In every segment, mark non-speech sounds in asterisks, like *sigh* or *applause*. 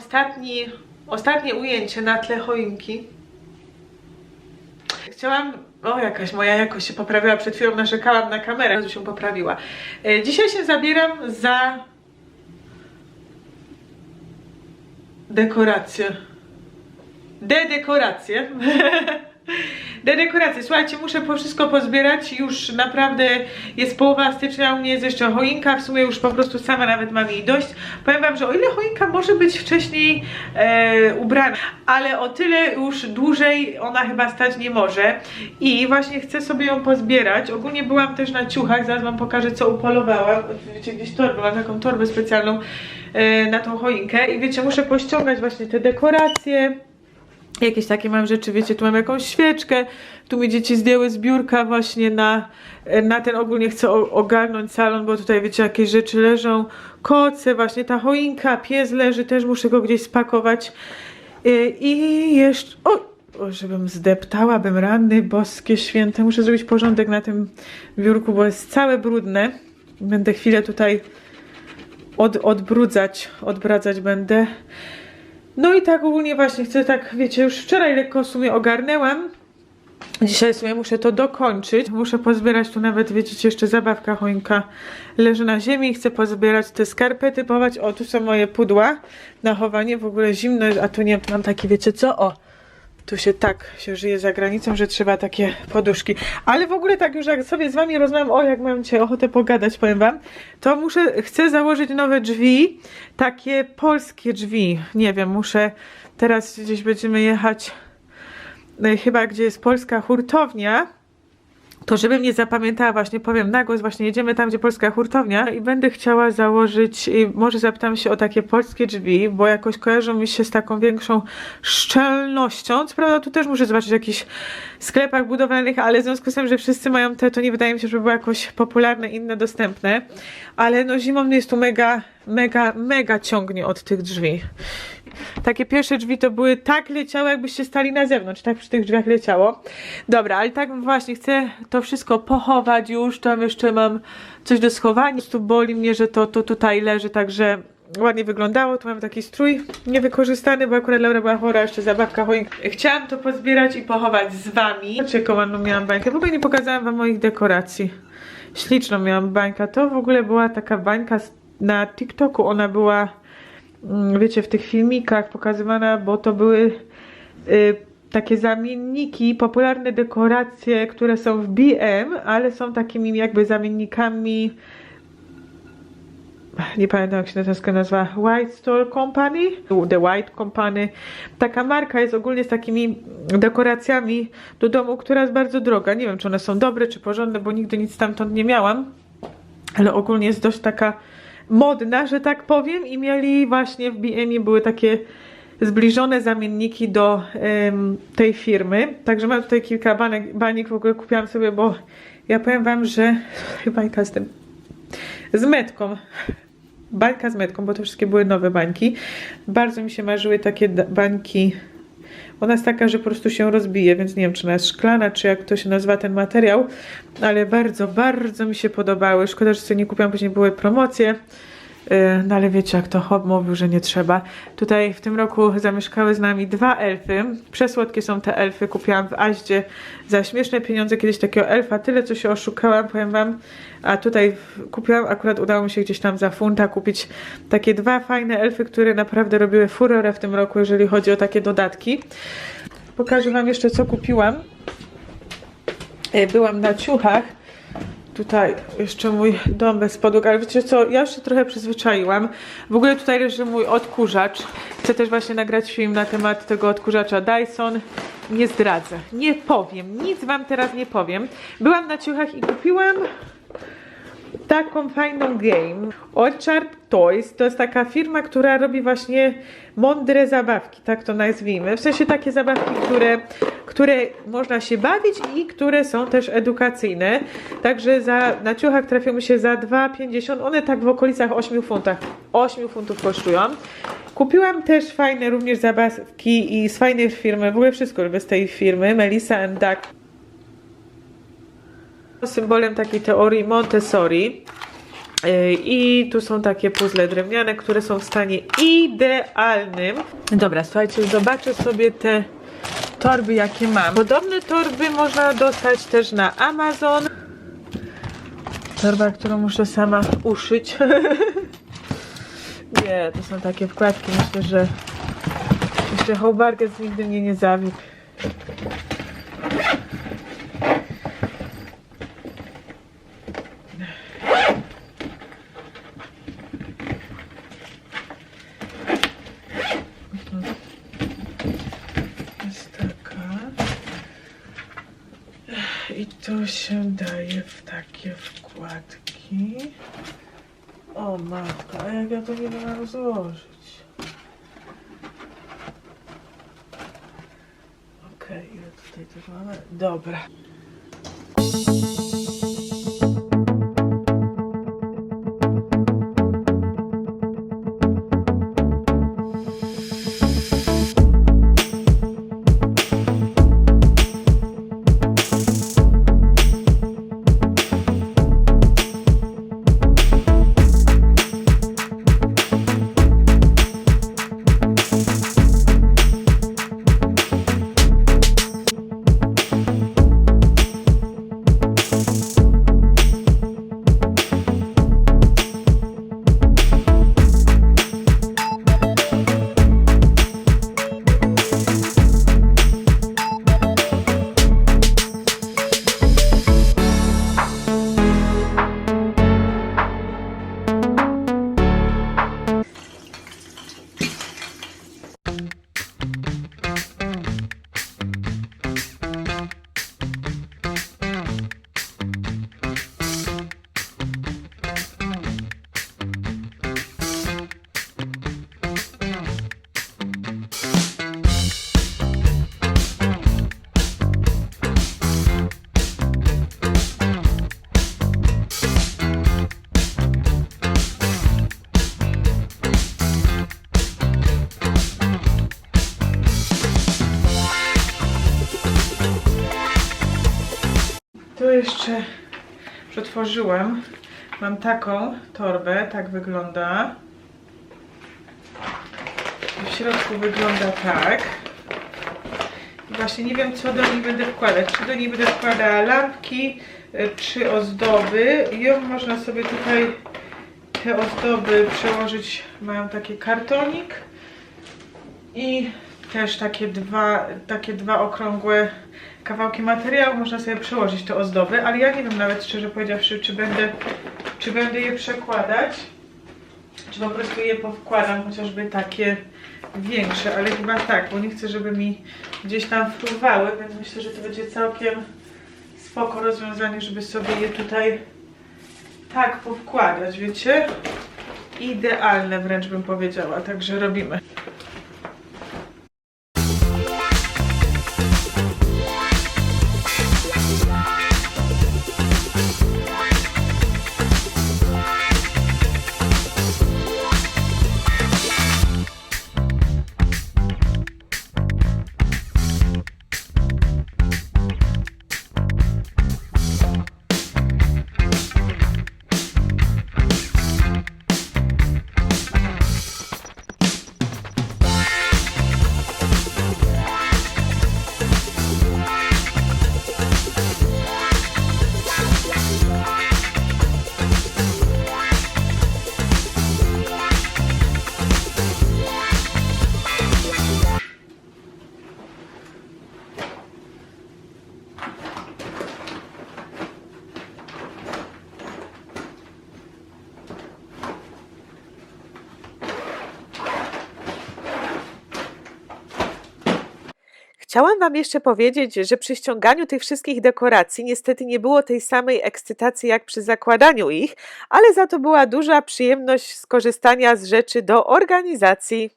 ostatni, ostatnie ujęcie na tle choinki. Chciałam, o jakaś moja jakość się poprawiła, przed chwilą narzekałam na kamerę, że się poprawiła. E, Dzisiaj się zabieram za dekorację. De-dekorację. *laughs* De-dekorację. Słuchajcie, muszę po wszystko pozbierać. Już naprawdę jest połowa stycznia, u mnie jest jeszcze choinka. W sumie już po prostu sama nawet mam jej dość. Powiem wam, że o ile choinka może być wcześniej e, ubrana, ale o tyle już dłużej ona chyba stać nie może. I właśnie chcę sobie ją pozbierać. Ogólnie byłam też na ciuchach, zaraz wam pokażę co upolowałam. Wiecie, gdzieś torbę, mam taką torbę specjalną e, na tą choinkę. I wiecie, muszę pościągać właśnie te dekoracje. Jakieś takie mam rzeczy, wiecie, tu mam jakąś świeczkę, tu mi dzieci zdjęły z biurka właśnie na, na ten ogólnie chcę ogarnąć salon, bo tutaj wiecie, jakieś rzeczy leżą, koce, właśnie ta choinka, pies leży, też muszę go gdzieś spakować. Y, i jeszcze, o żebym zdeptała, bym ranny, boskie święte, muszę zrobić porządek na tym biurku, bo jest całe brudne, będę chwilę tutaj od, odbrudzać, odbradzać będę. No i tak ogólnie właśnie chcę tak, wiecie, już wczoraj lekko w sumie ogarnęłam. Dzisiaj w sumie muszę to dokończyć. Muszę pozbierać tu nawet, widzicie, jeszcze zabawka choinka leży na ziemi. Chcę pozbierać te skarpety, pochować. O, tu są moje pudła na chowanie. W ogóle zimno, jest, a tu nie mam takie, wiecie co? O, tu się tak się żyje za granicą, że trzeba takie poduszki. Ale w ogóle tak już jak sobie z wami rozmawiam, o jak mam dzisiaj ochotę pogadać, powiem wam, to muszę, chcę założyć nowe drzwi, takie polskie drzwi. Nie wiem, muszę, teraz gdzieś będziemy jechać, no, chyba gdzie jest polska hurtownia, to żebym nie zapamiętała, właśnie powiem na głos, właśnie jedziemy tam, gdzie polska hurtownia i będę chciała założyć, może zapytam się o takie polskie drzwi, bo jakoś kojarzą mi się z taką większą szczelnością. Co prawda tu też muszę zobaczyć w jakichś sklepach budowlanych, ale w związku z tym, że wszyscy mają te, to nie wydaje mi się, żeby były jakoś popularne, inne, dostępne. Ale no zimą jest tu mega, mega, mega ciągnie od tych drzwi. Takie pierwsze drzwi to były tak leciało, jakbyście stali na zewnątrz, tak przy tych drzwiach leciało. Dobra, ale tak właśnie chcę to wszystko pochować już, tam jeszcze mam coś do schowania. Po prostu boli mnie, że to, to tutaj leży, także ładnie wyglądało. Tu mam taki strój niewykorzystany, bo akurat Laura była chora, jeszcze zabawka choinka. Chciałam to pozbierać i pochować z wami. Zobaczcie, jaką miałam bańkę. W ogóle nie pokazałam wam moich dekoracji. Śliczną miałam bańkę. To w ogóle była taka bańka z- na TikToku. Ona była mm, wiecie, w tych filmikach pokazywana, bo to były y, takie zamienniki, popularne dekoracje, które są w BM, ale są takimi jakby zamiennikami nie pamiętam jak się ta nazywa, White Store Company, The White Company. Taka marka jest ogólnie z takimi dekoracjami do domu, która jest bardzo droga. Nie wiem, czy one są dobre, czy porządne, bo nigdy nic stamtąd nie miałam, ale ogólnie jest dość taka modna, że tak powiem i mieli właśnie w BM były takie zbliżone zamienniki do tej firmy. Także mam tutaj kilka banek, banik w ogóle kupiłam sobie, bo ja powiem wam, że i z tym z metką. Bańka z metką, bo to wszystkie były nowe bańki. Bardzo mi się marzyły takie bańki. Ona jest taka, że po prostu się rozbije, więc nie wiem, czy ona jest szklana, czy jak to się nazywa ten materiał, ale bardzo, bardzo mi się podobały. Szkoda, że sobie nie kupiłam, później były promocje. Yy, No ale wiecie, jak to Hob mówił, że nie trzeba. Tutaj w tym roku zamieszkały z nami dwa elfy. Przesłodkie są te elfy. Kupiłam w Aździe za śmieszne pieniądze kiedyś takiego elfa. Tyle, co się oszukałam, powiem wam. A tutaj kupiłam, akurat udało mi się gdzieś tam za funta kupić takie dwa fajne elfy, które naprawdę robiły furorę w tym roku, jeżeli chodzi o takie dodatki. Pokażę wam jeszcze, co kupiłam. E, Byłam na ciuchach. Tutaj jeszcze mój dom bez podłóg, ale wiecie co, ja już się trochę przyzwyczaiłam. W ogóle tutaj leży mój odkurzacz. Chcę też właśnie nagrać film na temat tego odkurzacza Dyson. Nie zdradzę, nie powiem, nic wam teraz nie powiem. Byłam na ciuchach i kupiłam taką fajną game. Orchard Toys to jest taka firma, która robi właśnie mądre zabawki, tak to nazwijmy. W sensie takie zabawki, które, które można się bawić i które są też edukacyjne. Także za, na ciuchach trafią mi się za 2,50. One tak w okolicach 8 funtach. 8 funtów kosztują. Kupiłam też fajne również zabawki i z fajnej firmy, w ogóle wszystko lubię z tej firmy, Melissa and Duck. Symbolem takiej teorii Montessori. Yy, I tu są takie puzzle drewniane, które są w stanie idealnym. Dobra, słuchajcie, zobaczę sobie te torby, jakie mam. Podobne torby można dostać też na Amazon. Torba, którą muszę sama uszyć. *laughs* Nie, to są takie wkładki. Myślę, że jeszcze Hobargec nigdy mnie nie zawiódł. Jest taka. I to się daje w takie wkładki. O matko, a jak ja to nie mam rozłożyć? Okej, ile tutaj tego mamy? Dobra. Przetworzyłem. Mam taką torbę, tak wygląda. W środku wygląda tak. I właśnie nie wiem, co do niej będę wkładać. Czy do niej będę wkładała lampki, y, czy ozdoby. Ją można sobie tutaj te ozdoby przełożyć. Mają taki kartonik i też takie dwa, takie dwa okrągłe kawałki materiału. Można sobie przełożyć te ozdoby, ale ja nie wiem nawet szczerze powiedziawszy, czy będę, czy będę je przekładać, czy po prostu je powkładam, chociażby takie większe, ale chyba tak, bo nie chcę, żeby mi gdzieś tam fruwały, więc myślę, że to będzie całkiem spoko rozwiązanie, żeby sobie je tutaj tak powkładać, wiecie? Idealne wręcz bym powiedziała, także robimy. Chciałam Wam jeszcze powiedzieć, że przy ściąganiu tych wszystkich dekoracji niestety nie było tej samej ekscytacji jak przy zakładaniu ich, ale za to była duża przyjemność skorzystania z rzeczy do organizacji.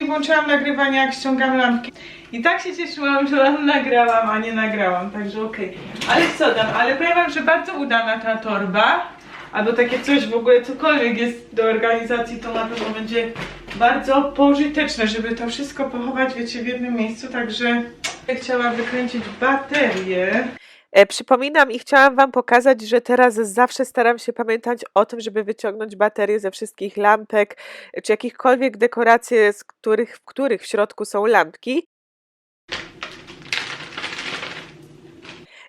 Włączyłam nagrywanie, jak ściągam lampki. I tak się cieszyłam, że wam nagrałam, a nie nagrałam, także okej. Ale co tam, ale powiem wam, że bardzo udana ta torba. Albo takie coś w ogóle, cokolwiek jest do organizacji, to na pewno będzie bardzo pożyteczne, żeby to wszystko pochować, wiecie, w jednym miejscu. Także chciałam wykręcić baterię. E, Przypominam i chciałam Wam pokazać, że teraz zawsze staram się pamiętać o tym, żeby wyciągnąć baterie ze wszystkich lampek, czy jakichkolwiek dekoracji, z których, w których w środku są lampki.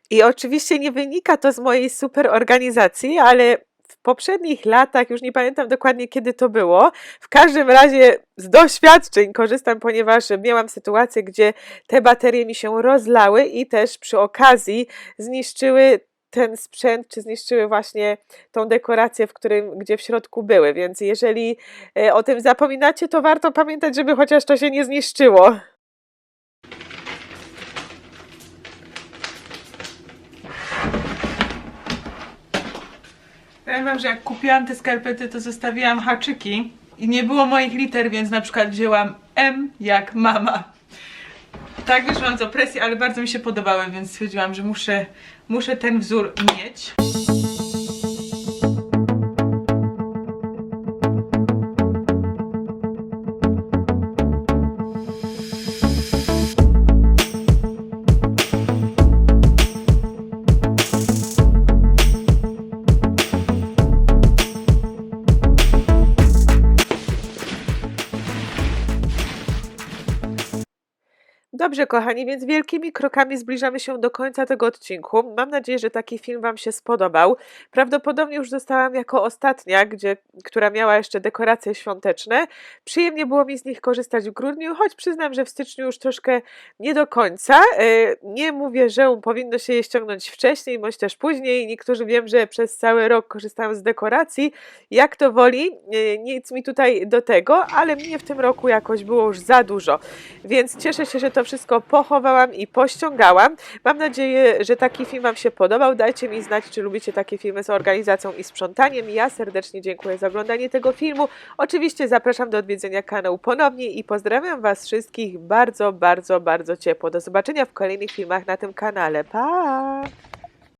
I oczywiście nie wynika to z mojej super organizacji, ale poprzednich latach, już nie pamiętam dokładnie kiedy to było, w każdym razie z doświadczeń korzystam, ponieważ miałam sytuację, gdzie te baterie mi się rozlały i też przy okazji zniszczyły ten sprzęt, czy zniszczyły właśnie tą dekorację, w którym, gdzie w środku były. Więc jeżeli e, o tym zapominacie, to warto pamiętać, żeby chociaż to się nie zniszczyło. Powiem wam, że jak kupiłam te skarpety, to zostawiłam haczyki i nie było moich liter, więc na przykład wzięłam M jak mama. Tak wyszłam z opresji, ale bardzo mi się podobały, więc stwierdziłam, że muszę, muszę ten wzór mieć. Dobrze, kochani, więc wielkimi krokami zbliżamy się do końca tego odcinku. Mam nadzieję, że taki film Wam się spodobał. Prawdopodobnie już zostałam jako ostatnia, gdzie, która miała jeszcze dekoracje świąteczne. Przyjemnie było mi z nich korzystać w grudniu, choć przyznam, że w styczniu już troszkę nie do końca. E, Nie mówię, że powinno się je ściągnąć wcześniej, bądź też później. Niektórzy wiem, że przez cały rok korzystają z dekoracji. Jak to woli, e, nic mi tutaj do tego, ale mnie w tym roku jakoś było już za dużo. Więc cieszę się, że to wszystko pochowałam i pościągałam. Mam nadzieję, że taki film Wam się podobał. Dajcie mi znać, czy lubicie takie filmy z organizacją i sprzątaniem. Ja serdecznie dziękuję za oglądanie tego filmu. Oczywiście zapraszam do odwiedzenia kanału ponownie i pozdrawiam Was wszystkich bardzo, bardzo, bardzo ciepło. Do zobaczenia w kolejnych filmach na tym kanale. Pa!